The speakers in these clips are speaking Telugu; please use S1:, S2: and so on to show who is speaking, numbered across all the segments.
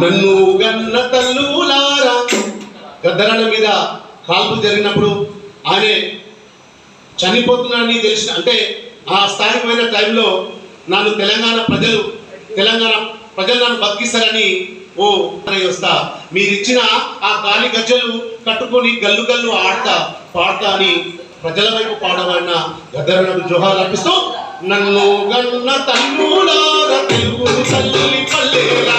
S1: నన్ను గన్న తల్లులారా. గద్దరాల మీద కాల్పు జరిగినప్పుడు ఆయన చనిపోతున్నాడని తెలిసిన అంటే ఆ స్థాయికి టైంలో నన్ను తెలంగాణ ప్రజలు తెలంగాణ ప్రజలు నన్ను బతికిస్తారని ఓ వస్తా. మీరిచ్చిన ఆ గాలి గజ్జలు కట్టుకొని గల్లు గల్లు ఆడతా పాడతా అని ప్రజల వైపు పాడబడిన గద్దరనకు జోహార్ అర్పిస్తూ నన్ను గన్న తల్లులారా తెలుగు తల్లి పల్లెలా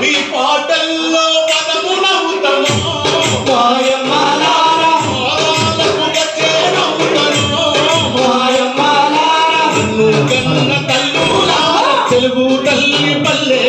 S1: నీ పాటల్లో పదమునవుతమో పాదాలకు తెలుగు తల్లి పల్లె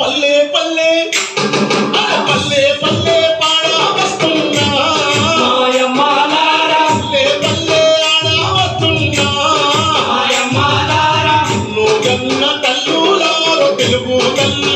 S1: పల్లె పల్లె ఆడా వస్తున్నా తల్లులారో తెలుగు తల్లి